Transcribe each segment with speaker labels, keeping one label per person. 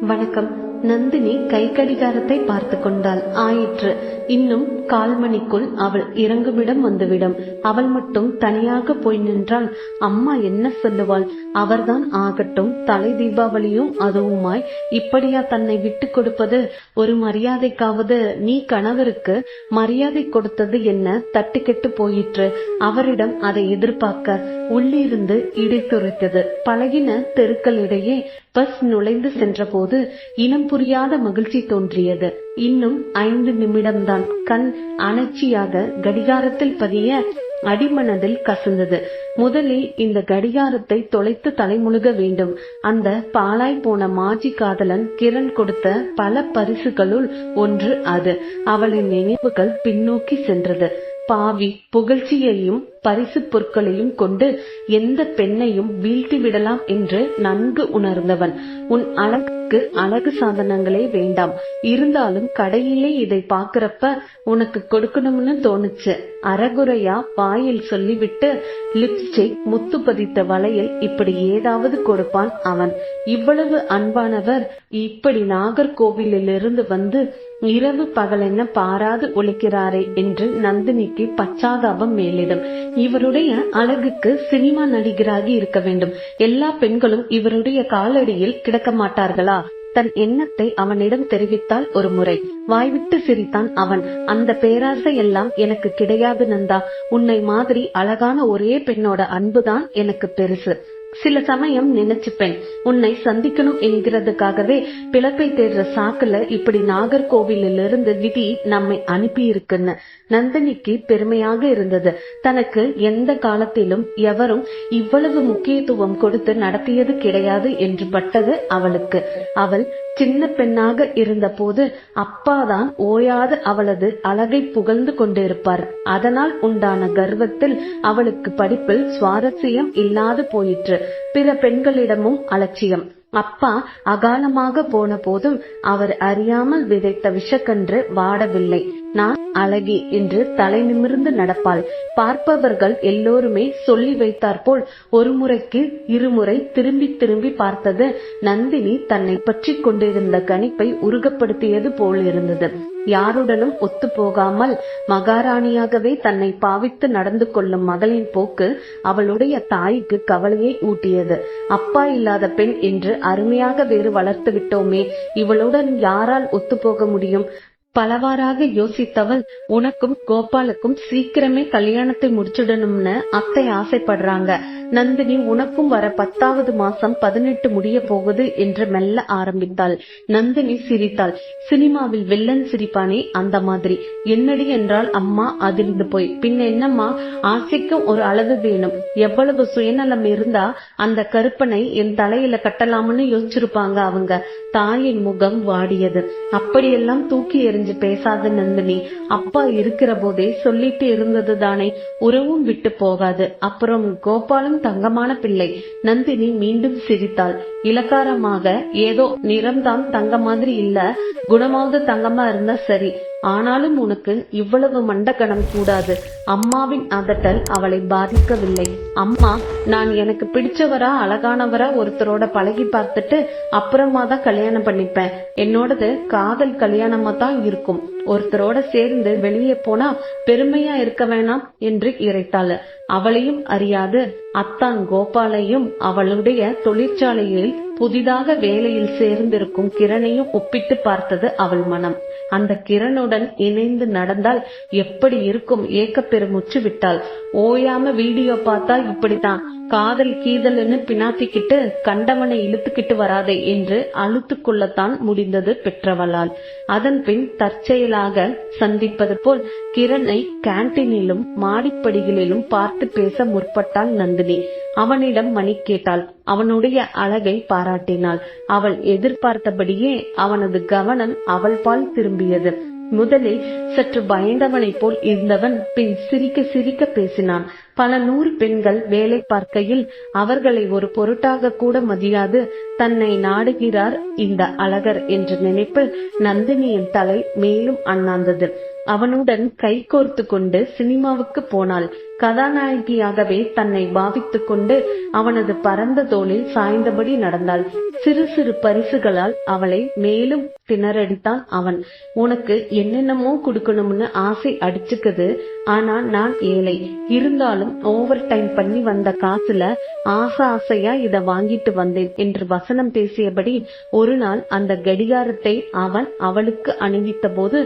Speaker 1: வணக்கம். நந்தினி கை கடிகாரத்தை பார்த்து கொண்டாள். ஆயிற்று. இன்னும் கால் மணிக்குள் அவள் இறங்குமிடம் வந்துவிடும். அவள் மட்டும் தனியாக போய் நின்றால் அம்மா என்ன சொல்லுவாள்? அவர்தான் ஆகட்டும் தலை தீபாவளியும் அதுவுமாய். இப்படியா தன்னை விட்டு கொடுப்பது? ஒரு மரியாதைக்காவது நீ கணவருக்கு மரியாதை கொடுத்தது என்ன? தட்டுக்கெட்டு போயிற்று. அவரிடம் அதை எதிர்பார்க்க. உள்ளிருந்து இடைத்துரைத்தது பழகின தெருக்களிடையே பஸ் நுழைந்து சென்றபோது இனம் புரியாத மகிழ்ச்சி தோன்றியது. இன்னும் ஐந்து நிமிடம்தான். கண் அணர்ச்சியாக கடிகாரத்தில் பதிய அடிமனதில் கசந்தது. முதலில் இந்த கடிகாரத்தை தொலைத்து தலைமுழுக வேண்டும். அந்த பாழாய் போன மாஜி காதலன் கிரண் கொடுத்த பல பரிசுகளுள் ஒன்று அது. அவளின் நினைவுகள் பின்னோக்கி சென்றது. பாவி புகழ்ச்சியையும் பரிசு பொருட்களையும் கொண்டு எந்த பெண்ணையும் வீழ்த்தி விடலாம் என்று நன்கு உணர்ந்தவன். உன் அழகுக்கு அழகு சாதனங்களே வேண்டாம். இருந்தாலும் கடையிலே இதை பாக்குறப்ப உனக்கு கொடுக்கணும்னு தோணுச்சு. அறகுறையா வாயில் சொல்லிவிட்டு லிப்ஸ்டிக் முத்து பதித்த வளையல் இப்படி ஏதாவது கொடுப்பான் அவன். இவ்வளவு அன்பானவர் இப்படி நாகர்கோவிலிருந்து வந்து இரவு பகலென்ன பாராது உழைக்கிறாரே என்று நந்தினிக்கு பச்சாதாபம் மேலிடும். இவருடைய அழகுக்கு சினிமா நடிகராகி இருக்க வேண்டும். எல்லா பெண்களும் இவருடைய காலடியில் கிடக்க மாட்டார்களா? தன் எண்ணத்தை அவனிடம் தெரிவித்தால் ஒரு முறை. வாய்விட்டு சிரித்தான் அவன். அந்த பேராசை எல்லாம் எனக்கு கிடையாது நந்தா. உன்னை மாதிரி அழகான ஒரே பெண்ணோட அன்புதான் எனக்கு பெருசு. சில சமயம் நினைச்சுப்பேன் உன்னை சந்திக்கணும் என்கிறதுக்காகவே பிளப்பை தேடுற சாக்குல இப்படி நாகர்கோவிலில் இருந்து விதி நம்மை அனுப்பி இருக்குன்னு நந்தினிக்கு பெருமையாக இருந்தது. தனக்கு எந்த காலத்திலும் எவரும் இவ்வளவு முக்கியத்துவம் கொடுத்து நடத்தியது கிடையாது என்று பட்டது அவளுக்கு. அவள் சின்ன பெண்ணாக இருந்தபோது அப்பாதான் ஓயாது அவளது அழகை புகழ்ந்து கொண்டிருப்பார். அதனால் உண்டான கர்வத்தில் அவளுக்கு படிப்பில் சுவாரஸ்யம் இல்லாது போயிற்று. பிற பெண்களிடமும் அலட்சியம். அப்பா அகாலமாக போன போதும் அவர் அறியாமல் விதைத்த விஷக்கன்று வாடவில்லை. நான் அழகி என்று தலை நிமிர்ந்து நடப்பாள். பார்ப்பவர்கள் எல்லோருமே சொல்லி வைத்தாற்போல் ஒரு முறைக்கு இருமுறை திரும்பி திரும்பி பார்த்தது நந்தினி தன்னை பற்றி கொண்டிருந்த கணிப்பை உருகப்படுத்தியது போல் இருந்தது யாருடனும் ஒத்து போகாமல் மகாராணியாகவே தன்னை பாவித்து நடந்து கொள்ளும் மகளின் போக்கு அவளுடைய தாய்க்கு கவலையை ஊட்டியது. அப்பா இல்லாத பெண் என்று அருமையாக வேறு வளர்த்து விட்டோமே இவளுடன் யாரால் ஒத்து போக முடியும்? பலவாறாக யோசித்தவள் உனக்கும் கோபாலுக்கும் சீக்கிரமே கல்யாணத்தை முடிச்சிடணும்னு அத்தை ஆசைப்படுறாங்க. நந்தினி உனக்கும் வர பத்தாவது மாசம் பதினெட்டு முடிய போகுது என்று மெல்ல ஆரம்பித்தாள். நந்தினி சிரித்தாள். சினிமாவில் வில்லன் சிரிப்பானே அந்த மாதிரி. என்னடி என்றால் அம்மா அதிர்ந்து போய். பின்ன என்னம்மா ஆசைக்கும் ஒரு அளவு வேணும். எவ்வளவு சுயநலம் இருந்தா அந்த கருப்பனை என் தலையில கட்டலாம்னு யோசிச்சிருப்பாங்க அவங்க. தாயின் முகம் வாடியது. அப்படியெல்லாம் தூக்கி எறிஞ்சு பேசாத நந்தினி. அப்பா இருக்கிற போதே சொல்லிட்டு இருந்தது தானே உறவும் விட்டு போகாது. அப்புறம் கோபாலும் தங்கமான பிள்ளை. நந்தினி மீண்டும் சிரித்தாள். இலக்காரமாக ஏதோ நிறம்தான் தங்க மாதிரி இல்ல குணமாவது தங்கமா இருந்தா சரி. ஆனாலும் உனக்கு இவ்வளவு மண்டகணம் கூடாது. அம்மாவின் அதட்டல் அவளை பாதிக்கவில்லை. அம்மா நான் எனக்கு பிடிச்சவரா அழகானவரா ஒருத்தரோட பழகி பார்த்துட்டு அப்புறமா தான் கல்யாணம் பண்ணிப்பேன். என்னோடது காதல் கல்யாணமா தான் இருக்கும். ஒருத்தரோட சேர்ந்து வெளியே போனா பெருமையா இருக்க வேணாம் என்று இறைத்தாள். அவளையும் அறியாது. அத்தான் கோபாலையும் அவளுடைய தொழிற்சாலையில் புதிதாக வேலையில் சேர்ந்திருக்கும் கிரணையும் ஒப்பிட்டு பார்த்தது அவள் மனம். அந்த கிரணுடன் இணைந்து நடந்தால் எப்படி இருக்கும் ஏக்கப்பெருமுச்சு விட்டாள். ஓயாம வீடியோ பார்த்தா இப்படித்தான். காதல் கீதல்னு பினாத்திக்கிட்டு கண்டவனை இழுத்துக்கிட்டு வராதே என்று அழுத்து கொள்ளத்தான் முடிந்தது பெற்றவளால். அதன் பின் தற்செயலாக சந்திப்பது போல் கிரணை கேன்டீனிலும் மாடிப்படிகளிலும் பார்த்து பேச முற்பட்டாள் நந்தினி. அவனிடம் மணி கேட்டாள். அவனுடைய அழகை பாராட்டினாள். அவள் எதிர்பார்த்தபடியே அவனது கவனம் அவள் பால் திரும்பியது. முதலில் சற்று பயந்தவனைப் போல் இருந்தவன் பின் சிரிக்க சிரிக்க பேசினான். பல நூறு பெண்கள் வேலை பார்க்கையில் அவர்களை ஒரு பொருட்டாக கூட மதியாது. தன்னை நாடுகிறார் இந்த அழகர் என்ற நினைப்பில் நந்தினியின் தலை மேலும் அண்ணாந்தது. அவனுடன் கை கோர்த்து கொண்டு சினிமாவுக்கு போனாள். கதாநாயகியாகவே தன்னை பாவித்துக் கொண்டு அவனது பரந்த தோளில் சாய்ந்தபடி நடந்தாள். சிறு சிறு பரிசுகளால் அவளை மேலும் திணறடித்தான் அவன். உனக்கு என்னென்னமோ கொடுக்கணும்னு ஆசை அடிச்சுக்குது ஆனா நான் ஏழை. இருந்தாலும் ஓவர் டைம் பண்ணி வந்த காசுல ஆசை ஆசையா இத வாங்கிட்டு வந்தேன் என்று வசனம் பேசியபடி ஒரு நாள் அந்த கடிகாரத்தை அவன் அவளுக்கு அணிவித்த போது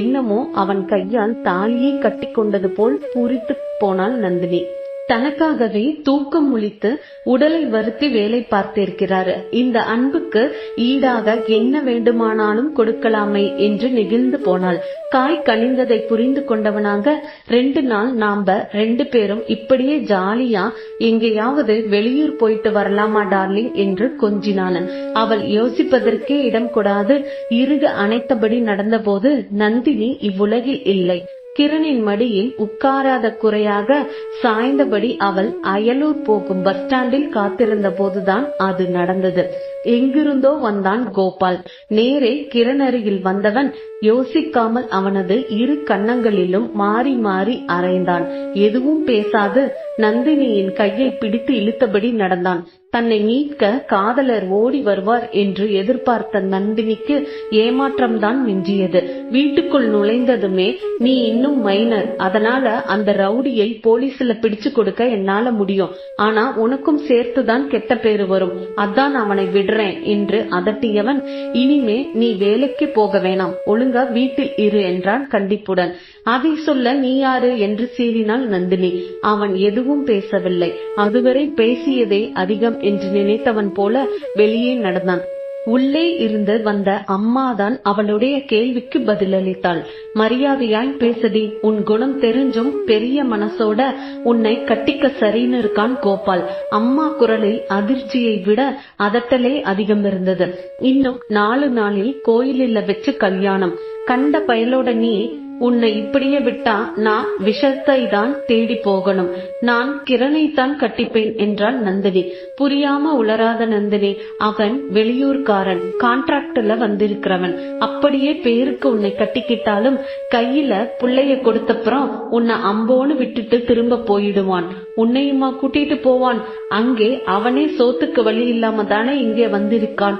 Speaker 1: என்னமோ அவன் கையால் தாலியை கட்டி கொண்டது போல் பூரித்து போனாள் நந்தினி. தனக்காகவே தூக்கம் முழித்து உடலை வருத்தி வேலை பார்த்திருக்கிறார். இந்த அன்புக்கு ஈடாக என்ன வேண்டுமானாலும் கொடுக்கலாமே என்று நெகிழ்ந்து போனாள். காய் கனிந்ததை புரிந்து கொண்டவனாக ரெண்டு நாள் நாம்ப ரெண்டு பேரும் இப்படியே ஜாலியா எங்கேயாவது வெளியூர் போயிட்டு வரலாமா டார்லிங்? என்று கொஞ்சினான் அவள் யோசிப்பதற்கே இடம் கொடாது. இறுக அணைத்தபடி நடந்தபோது நந்தினி இவ்வுலகில் இல்லை. கிரணின் மடியில் உட்காராத குறையாக சாய்ந்தபடி அவள் அயலூர் போகும் பஸ் ஸ்டாண்டில் காத்திருந்த போதுதான் அது நடந்தது. எங்கிருந்தோ வந்தான் கோபால். நேரே கிரண் அருகில் வந்தவன் யோசிக்காமல் அவனது இரு கன்னங்களிலும் மாறி மாறி அரைந்தான் எதுவும் பேசாது நந்தினியின் கையை பிடித்து இழுத்தபடி நடந்தான். தன்னை மீட்க காதலர் ஓடி வருவார் என்று எதிர்பார்த்த நந்தினிக்கு ஏமாற்றம்தான் மிஞ்சியது. வீட்டுக்குள் நுழைந்ததுமே நீ இன்னும் மைனர் அதனால அந்த ரவுடியை போலீஸ்ல பிடிச்சு கொடுக்க என்னால முடியும். ஆனா உனக்கும் சேர்த்துதான் கெட்ட பேரு வரும். அதான் அவனை விடுறேன் என்று அதட்டியவன் இனிமே நீ வேலைக்கு போக வேணாம். ஒழுங்கா வீட்டில் இரு என்றான் கண்டிப்புடன். அதை சொல்ல நீ யாரு? என்று சீறினாள் நந்தினி. அவன் எதுவும் பேசவில்லை. அதுவரை பேசியதே அதிகம் என்று நினைத்தவன் போல வெளியே நடந்தான். உள்ளே இருந்து வந்த அம்மாதான் அவளுடைய கேள்விக்கு பதிலளித்தாள். மரியாதையாய் பேசடி உன் குணம் தெரிஞ்சும் பெரிய மனசோட உன்னை கட்டிக்க சரின்னு இருக்கான் கோபால். அம்மா குரலில் அதிர்ச்சியை விட அதட்டலே அதிகம் இருந்தது. இன்னும் நாலு நாளில் கோயிலில் வச்சு கல்யாணம். கண்ட பயலோட நீ உன்னை இப்படியே விட்டா நான் விஷத்தை தான் தேடி போகணும். நான் கிரணை தான் கட்டிப்பேன் என்றாள் நந்தினி. புரியாம உளராத நந்தினி அவன் வெளியூர்காரன் கான்ட்ராக்ட்ல வந்திருக்கிறவன். அப்படியே பேருக்கு உன்னை கட்டிக்கிட்டாலும் கையில புள்ளைய கொடுத்தப்புறம் உன்னை அம்போன்னு விட்டுட்டு திரும்ப போயிடுவான். உன்னையுமா கூட்டிட்டு போவான்? அங்கே அவனே சோத்துக்கு வழி இல்லாம தானே இங்கே வந்திருக்கான்.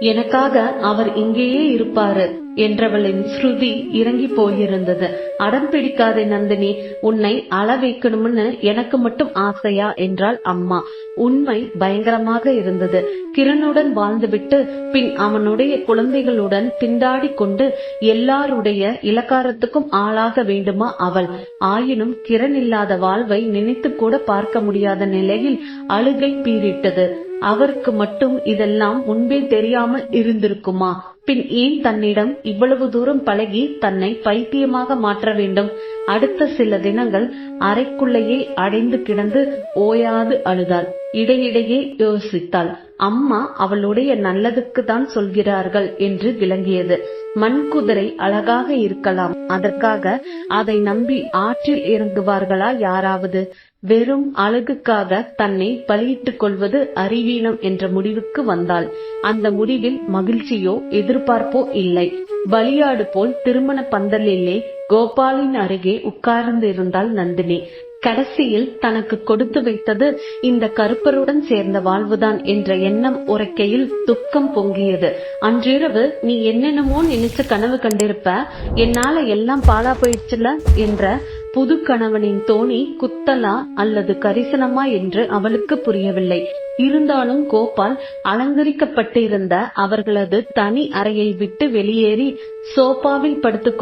Speaker 1: எனக்காக அவர் இங்கேயே இருப்பாரு என்றவளின் ஸ்ருதி இறங்கி போயிருந்தது. அடம் பிடிக்காதே நந்தினி உன்னை அள வைக்கணும்னு எனக்கு மட்டும் ஆசையா என்றாள் அம்மா. உண்மை பயங்கரமாக இருந்தது. கிரணுடன் வாழ்ந்துவிட்டு பின் அவனுடைய குழந்தைகளுடன் திண்டாடி கொண்டு எல்லாருடைய இலக்காரத்துக்கும் ஆளாக வேண்டுமா அவள்? ஆயினும் கிரண் இல்லாத வாழ்வை நினைத்து கூட பார்க்க முடியாத நிலையில் அழுகை பீரிட்டது அவருக்கு மட்டும் இதெல்லாம் முன்பே தெரியாமல் இருந்திருக்குமா? பின் ஏன் தன்னிடம் இவ்வளவு தூரம் பழகி தன்னை பைத்தியமாக மாற்ற வேண்டும்? அடுத்த சில தினங்கள் அறைக்குள்ளேயே அடைந்து கிடந்து ஓயாது அழுதாள். இடையிடையே யோசித்தாள். அம்மா அவளுடைய நல்லதுக்கு தான் சொல்கிறார்கள் என்று விளங்கியது. மண் குதிரை அழகாக இருக்கலாம். அதற்காக அதை நம்பி ஆற்றில் இறங்குவார்களா யாராவது? வெறும் அழகுக்காக தன்னை பலியிட்டுக் கொள்வது அறிவீனம் என்ற முடிவுக்கு வந்தாள். அந்த முடிவில் மகிழ்ச்சியோ எதிர்பார்ப்போ இல்லை. பலியாடு போல் திருமண பந்தலிலே கோபாலின் அருகே உட்கார்ந்து இருந்தால் நந்தினி. கடைசியில் தனக்கு கொடுத்து வைத்தது இந்த கருப்பருடன் சேர்ந்த வாழ்வுதான் என்ற எண்ணம் உரைக்கையில் துக்கம் பொங்கியது. அன்றிரவு நீ என்னென்னமோ நினைச்சு கனவு கண்டிருப்ப என்னால எல்லாம் பாழா போயிடுச்சுல என்ற புது கணவனின் தோணி குத்தலா அல்லது கரிசனமா என்று அவளுக்கு புரியவில்லை. இருந்தாலும் கோபால் அலங்கரிக்கப்பட்டிருந்த அவர்களது தனி அறையை விட்டு வெளியேறி சோபாவில் படுத்துக்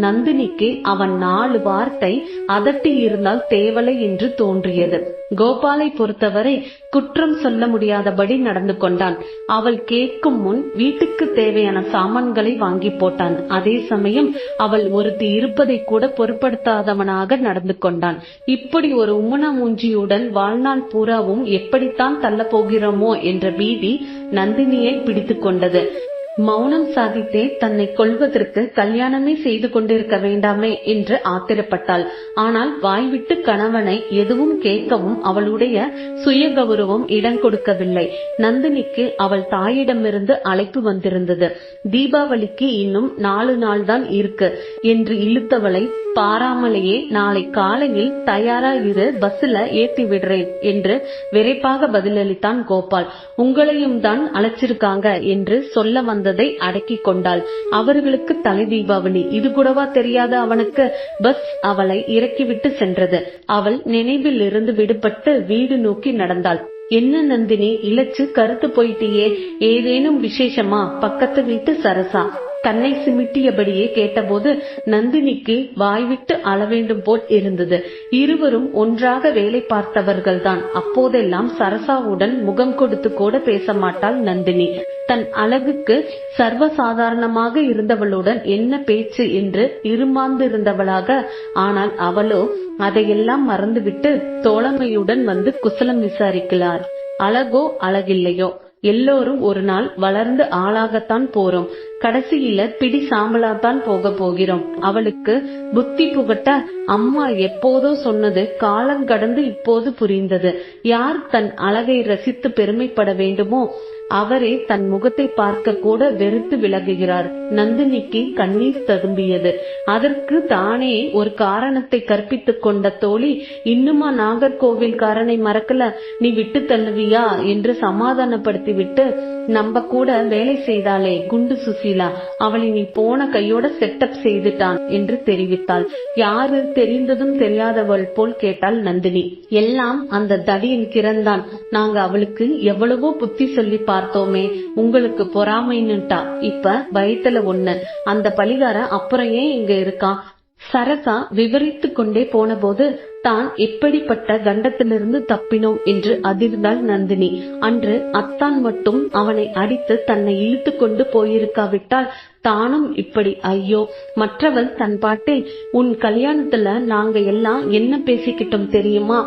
Speaker 1: நந்தினிக்கு அவன் நாலு வார்த்தை அதட்டி இருந்தால் தேவலை என்று தோன்றியது. கோபாலை பொறுத்தவரை குற்றம் சொல்ல முடியாதபடி நடந்து கொண்டான். அவள் கேட்கும் முன் வீட்டுக்கு தேவையான சாமான்களை வாங்கி போட்டான். அதே சமயம் அவள் ஒருத்தி இருப்பதை கூட பொருட்படுத்தாதவனாக நடந்து கொண்டான். இப்படி ஒரு உம்மன மூஞ்சியுடன் வாழ்நாள் பூராவும் எப்படித்தான் தள்ள போகிறோமோ என்ற பீதி நந்தினியை பிடித்துக் கொண்டது. மௌனம் சாதித்தே தன்னை கொல்வதற்கு கல்யாணமே செய்து கொண்டிருக்க வேண்டாமே என்று ஆத்திரப்பட்டாள். ஆனால் வாய்விட்டு கணவனை எதுவும் கேட்கவும் அவளுடைய சுய கௌரவம் இடம் கொடுக்கவில்லை. நந்தினிக்கு அவள் தாயிடமிருந்து அழைப்பு வந்திருந்தது. தீபாவளிக்கு இன்னும் நாலு நாள் தான் இருக்கு என்று இழுத்தவளை பாராமலேயே நாளை காலையில் தயாரா இரு பஸ்ல ஏத்தி விடுறேன் என்று விரைப்பாக பதிலளித்தான் கோபால். உங்களையும் தான் அழைச்சிருக்காங்க என்று சொல்ல வந்த இருந்ததை அடக்கிக் கொண்டாள். அவர்களுக்கு தலை தீபாவளி. இது கூடவா தெரியாத அவனுக்கு பஸ் அவளை இறக்கிவிட்டு சென்றது. அவள் நினைவில் இருந்து விடுபட்டு வீடு நோக்கி நடந்தாள். என்ன நந்தினி இழைச்சு கருத்து போயிட்டியே. ஏதேனும் விசேஷமா? பக்கத்து வீட்டு சரசா. கண்ணை சிமிட்டியபடியே கேட்டபோது நந்தினிக்கு வாய்விட்டு அளவேண்டும் போல் இருந்தது. இருவரும் ஒன்றாக வேலை பார்த்தவர்கள்தான். அப்போதெல்லாம் சரசாவுடன் முகம் கொடுத்து கூட பேச மாட்டாள் நந்தினி. தன் அழகுக்கு சர்வசாதாரணமாக இருந்தவளுடன் என்ன பேச்சு என்று இருமாந்திருந்தவளாக. ஆனால் அவளோ அதையெல்லாம் மறந்துவிட்டு தோழமையுடன் வந்து குசலம் விசாரிக்கிறார் அழகோ அழகில்லையோ? எல்லோரும் ஒரு நாள் வளர்ந்து ஆளாகத்தான் போறோம். கடைசியில பிடி சாம்பலாத்தான் போக போகிறோம். அவளுக்கு புத்தி புகட்ட அம்மா எப்போதோ சொன்னது காலம் கடந்து இப்போது புரிந்தது. யார் தன் அழகை ரசித்து பெருமைப்பட வேண்டுமோ அவரே தன் முகத்தை பார்க்க கூட வெறுத்து விலகுகிறார் நந்தினிக்கு கண்ணீர் ததும்பியது. அதற்கு தானே ஒரு காரணத்தை கற்பித்துக் கொண்ட தோழி இன்னுமா நாகர்கோவில் காரனை மறக்கல? நீ விட்டு தள்ளுவியா? என்று சமாதானப்படுத்திவிட்டு நம்ம கூட வேலை செய்தாலே குண்டு சுசீலா. அவளை நீ போன கையோட செட்டப் செய்துட்டான் என்று தெரிவித்தாள். யாரு தெரிந்ததும் தெரியாதவள் போல் கேட்டாள் நந்தினி. எல்லாம் அந்த தடியின் கிரண்தான் நாங்க அவளுக்கு எவ்வளவோ புத்தி சொல்லி பார்த்தோமே உங்களுக்கு பொறாமைன்னுட்டா இப்ப பயத்துல ஒண்ணு. அந்த பலிகார அப்புறம் ஏன் இங்க இருக்கான் சரசா விவரித்து கொண்டே போனபோது தான் எப்படிப்பட்ட கண்டத்திலிருந்து தப்பினோம் என்று அதிர்ந்தாள் நந்தினி. அன்று அத்தான் மட்டும் அவனை அடித்து தன்னை இழுத்து கொண்டு போயிருக்காவிட்டால் தானும் இப்படி. ஐயோ மற்றவள் தன் பாட்டில் உன் கல்யாணத்துல நாங்க எல்லாம் என்ன பேசிக்கிட்டோம் தெரியுமா?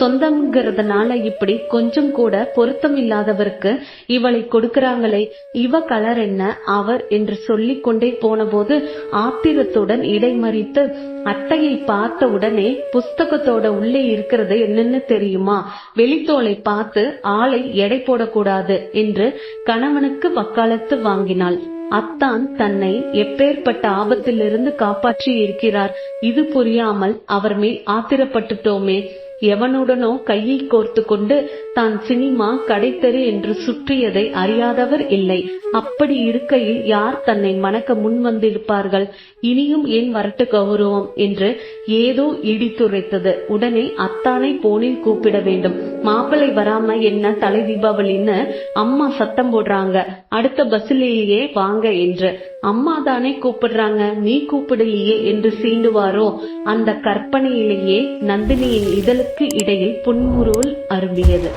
Speaker 1: சொந்தம்ங்கிறதுனால இப்படி கொஞ்சம் கூட பொருத்தம் இல்லாதவருக்கு இவளை கொடுக்கறாங்களே இவ கலர் என்ன அவர் என்று சொல்லிக் கொண்டே போனபோது ஆத்திரத்துடன் இடைமறித்து அட்டையை பார்த்த உடனே புஸ்தகத்தோட உள்ளே இருக்கிறது என்னன்னு தெரியுமா? வெளித்தோலை பார்த்து ஆளை எடை போடக்கூடாது என்று கணவனுக்கு வக்காலத்து வாங்கினாள். அத்தான் தன்னை எப்பேற்பட்ட ஆபத்திலிருந்து காப்பாற்றி இருக்கிறார் இது புரியாமல் அவர் மேல் ஆத்திரப்பட்டுட்டோமே. எவனுடனோ கையை கோர்த்து கொண்டு தான் சினிமா கடைத்தெரு என்று சுற்றியதை அறியாதவர் இல்லை. அப்படி இருக்கையில் யார் தன்னை மணக்க முன் வந்திருப்பார்கள் இனியும் ஏன் வரட்டு கௌரவம் என்று ஏதோ இடித்துரைத்தது. உடனே அத்தானை போனில் கூப்பிட வேண்டும். மாப்பிள்ளை வராம என்ன தலை தீபாவளின்னு அம்மா சத்தம் போடுறாங்க. அடுத்த பஸ்ஸிலேயே வாங்க என்று. அம்மா தானே கூப்பிடுறாங்க. நீ கூப்பிடலையே என்று சீண்டுவாரோ? அந்த கற்பனையிலேயே நந்தினியின் இதழுக்கு இடையில் புன்முறுவல் அரும்பியது.